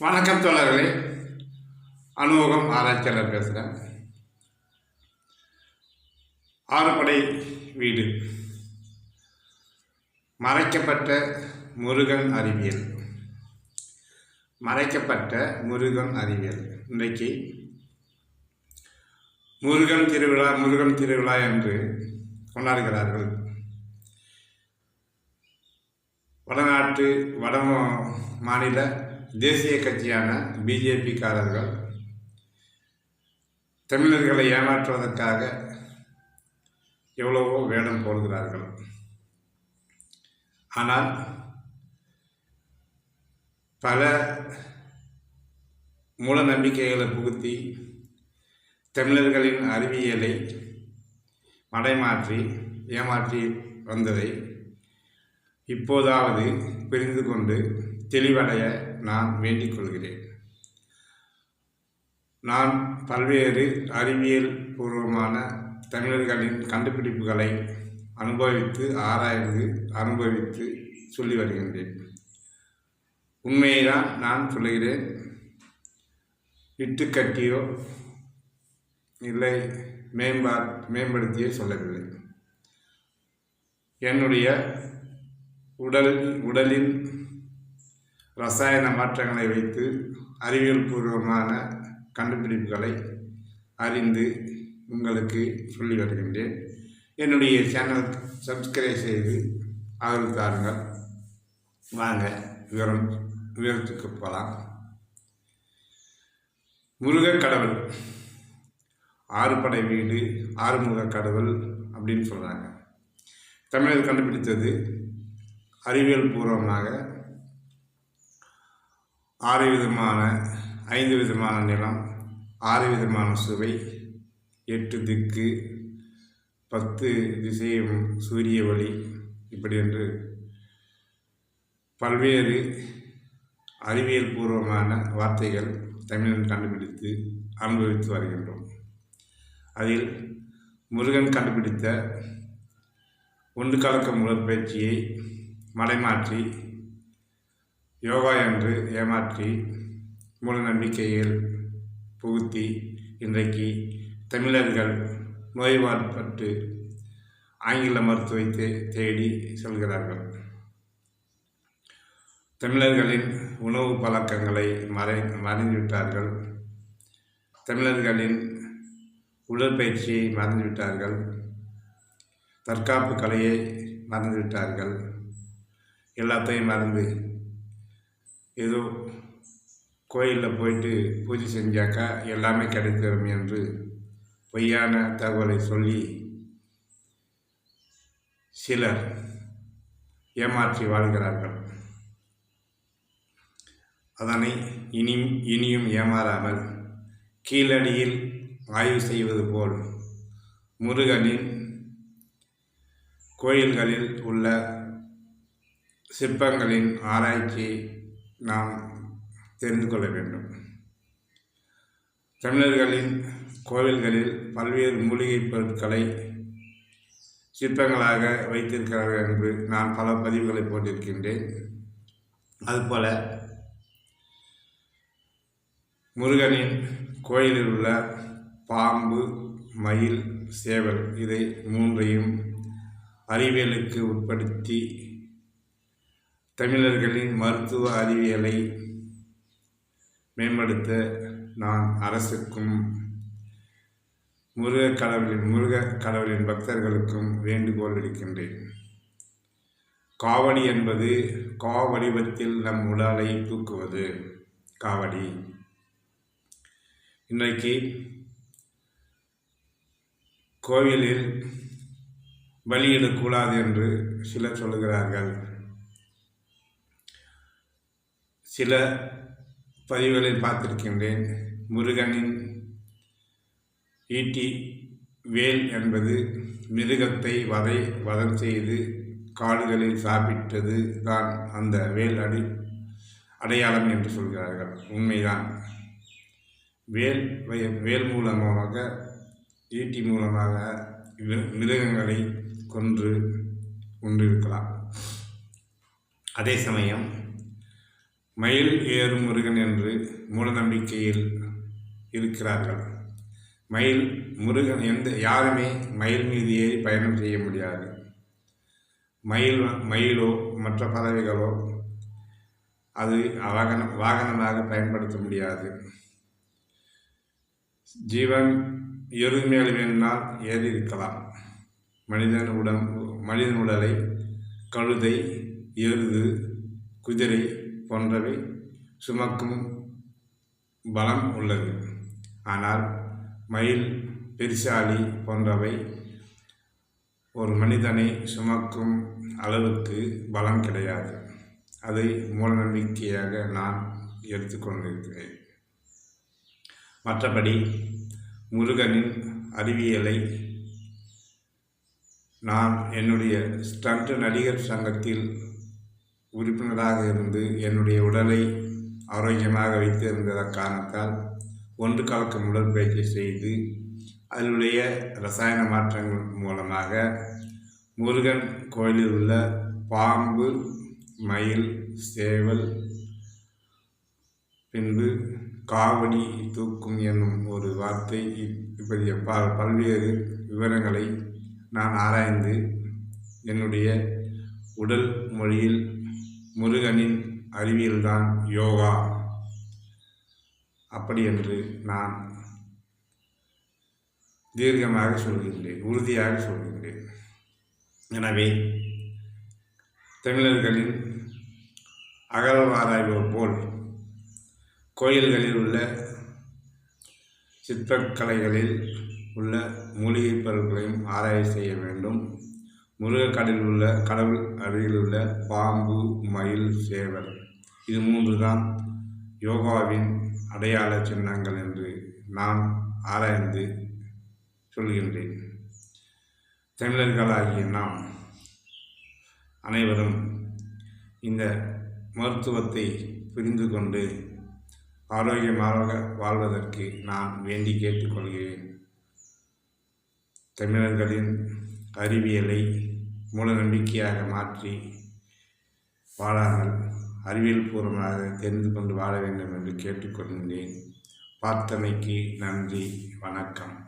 வணக்கம் தோழர்களே. அனுபவம் ஆராய்ச்சியாளர் பேசுகிறேன் ஆறுபடை வீடு. மறைக்கப்பட்ட முருகன் அறிவியல். மறைக்கப்பட்ட முருகன் அறிவியல். இன்றைக்கு முருகன் திருவிழா முருகன் திருவிழா என்று கொண்டாடுகிறார்கள். வடநாட்டு வட மாநில தேசிய கட்சியான பிஜேபிக்காரர்கள் தமிழர்களை ஏமாற்றுவதற்காக எவ்வளவோ வேடம் போடுகிறார்கள். ஆனால் பல மூல நம்பிக்கைகளை புகுத்தி தமிழர்களின் அறிவியலை மடைமாற்றி ஏமாற்றி வந்ததை இப்போதாவது புரிந்து கொண்டு தெளிவடைய நான் வேண்டிக் கொள்கிறேன். நான் பல்வேறு அறிவியல் பூர்வமான தமிழர்களின் கண்டுபிடிப்புகளை அனுபவித்து ஆராய்ந்து அனுபவித்து சொல்லி வருகின்றேன். உண்மையை தான் நான் சொல்லுகிறேன். இட்டுக்கட்டியோ இல்லை மேம்பா மேம்படுத்தியோ சொல்லவில்லை. என்னுடைய உடல் உடலின் ரசாயன மாற்றங்களை வைத்து அறிவியல் பூர்வமான கண்டுபிடிப்புகளை அறிந்து உங்களுக்கு சொல்லி வருகின்றேன். என்னுடைய சேனல் சப்ஸ்கிரைப் செய்து ஆதரவு தாருங்கள். வாங்க விவரம் விவரத்துக்கு போகலாம். முருகக் கடவுள். ஆறுபடை வீடு ஆறுமுக கடவுள் அப்படின்னு சொல்கிறாங்க தமிழர் கண்டுபிடித்தது அறிவியல் பூர்வமாக ஆறு விதமான ஐந்து விதமான நிலம் ஆறு விதமான சுவை எட்டு திக்கு பத்து திசையும் சூரிய ஒளி இப்படி என்று பல்வேறு அறிவியல் பூர்வமான வார்த்தைகள் தமிழன் கண்டுபிடித்து அனுபவித்து வருகின்றோம். அதில் முருகன் கண்டுபிடித்த ஒன்று கலக்கம் உடற்பயிற்சியை மடைமாற்றி யோகா என்று ஏமாற்றி மூட நம்பிக்கையில் புகுத்தி இன்றைக்கு தமிழர்கள் நோய்வாற்பட்டு ஆங்கில மருத்துவத்தை தேடி செல்கிறார்கள். தமிழர்களின் உணவு பழக்கங்களை மறை மறைந்துவிட்டார்கள். தமிழர்களின் உடற்பயிற்சியை மறந்துவிட்டார்கள். தற்காப்பு கலையை மறந்துவிட்டார்கள். எல்லாத்தையும் மறந்து ஏதோ கோயிலில் போயிட்டு பூஜை செஞ்சாக்கா எல்லாமே கிடைத்திடும் என்று பொய்யான தகவலை சொல்லி சிலர் ஏமாற்றி வாழ்கிறார்கள். அதனை இனி இனியும் ஏமாறாமல் கீழடியில் ஆய்வு செய்வது போல் முருகனின் கோயில்களில் உள்ள சிற்பங்களின் ஆராய்ச்சியை நாம் தெரிந்து கொள்ள வேண்டும். தமிழர்களின் கோவில்களில் பல்வேறு மூலிகைப் பொருட்களை சிற்பங்களாக வைத்திருக்கிறார்கள் என்று நான் பல பதிவுகளை போட்டிருக்கின்றேன். அதுபோல முருகனின் கோயிலில் உள்ள பாம்பு மயில் சேவல் இதை மூன்றையும் அறிவியலுக்கு உட்படுத்தி தமிழர்களின் மருத்துவ அறிவியலை மேம்படுத்த நான் அரசுக்கும் முருக கடவுளின் முருக கடவுளின் பக்தர்களுக்கும் வேண்டுகோள் விடுக்கின்றேன். காவடி என்பது கா வடிவத்தில் நம் உடலை தூக்குவது. காவடி. இன்றைக்கு கோவிலில் பலியிடக்கூடாது என்று சிலர் சொல்லுகிறார்கள். சில பதிவுகளில் பார்த்திருக்கின்றேன். முருகனின் ஈட்டி வேல் என்பது மிருகத்தை வதை வதம் செய்து காடுகளில் சாப்பிட்டது தான் அந்த வேல் அடி அடையாளம் என்று சொல்கிறார்கள். உண்மைதான். வேல் வேல் மூலமாக ஈட்டி மூலமாக மிருகங்களை கொன்று கொண்டிருக்கலாம் அதே சமயம் மயில் ஏறும் முருகன் என்று மூடநம்பிக்கையில் இருக்கிறார்கள். மயில் முருகன் எந்த யாருமே மயில் மீது ஏறி பயணம் செய்ய முடியாது. மயில் மயிலோ மற்ற பறவைகளோ அது வாகனம் வாகனமாக பயன்படுத்த முடியாது. ஜீவன் எருது மேல் வேணுனால் ஏறி இருக்கலாம் மனிதன் உடம்பு மனிதன் உடலை கழுதை எருது குதிரை போன்றவை சுமக்கும் பலம் உள்ளது. ஆனால் மயில் பெரிசாலி போன்றவை ஒரு மனிதனை சுமக்கும் அளவுக்கு பலம் கிடையாது. அதை மூடநம்பிக்கையாக நான் எடுத்துக்கொண்டிருக்கிறேன் மற்றபடி முருகனின் அறிவியலை நான் என்னுடைய ஸ்டண்ட் நடிகர் சங்கத்தில் உறுப்பினராக இருந்து என்னுடைய உடலை ஆரோக்கியமாக வைத்திருந்த காரணத்தால் ஒன்று கலக்கும் உடற்பயிற்சி செய்து அதனுடைய ரசாயன மாற்றங்கள் மூலமாக முருகன் கோயிலில் உள்ள பாம்பு மயில் சேவல் பின்பு காவடி தூக்கும் என்னும் ஒரு வார்த்தை இப்படி ப பல்வேறு விவரங்களை நான் ஆராய்ந்து என்னுடைய உடல் மொழியில் முருகனின் அறிவியல்தான் யோகா. அப்படி என்று நான் தீர்க்கமாக சொல்கின்றேன் உறுதியாக சொல்கின்றேன். எனவே தமிழர்களின் அகழ்வாராய்வோர் போல் கோயில்களில் உள்ள சிற்பக்கலைகளில் உள்ள மூலிகை பொருட்களையும் ஆராய்ச்சி செய்ய வேண்டும். முருகக்கடலில் உள்ள கடவுள் அருகில் உள்ள பாம்பு மயில் சேவல். இது மூன்று தான் யோகாவின் அடையாள சின்னங்கள் என்று நான் ஆராய்ந்து சொல்கின்றேன். தமிழர்களாகிய நாம் அனைவரும் இந்த மருத்துவத்தை புரிந்து கொண்டு ஆரோக்கியமாக வாழ்வதற்கு நான் வேண்டி கேட்டுக்கொள்கிறேன். தமிழர்களின் அறிவியலை மூட நம்பிக்கையாக மாற்றி வாழாமல் அறிவியல் பூர்வமாக தெரிந்து கொண்டு வாழ வேண்டும் என்று கேட்டுக்கொள்கின்றேன். பார்த்தமைக்கு நன்றி. வணக்கம்.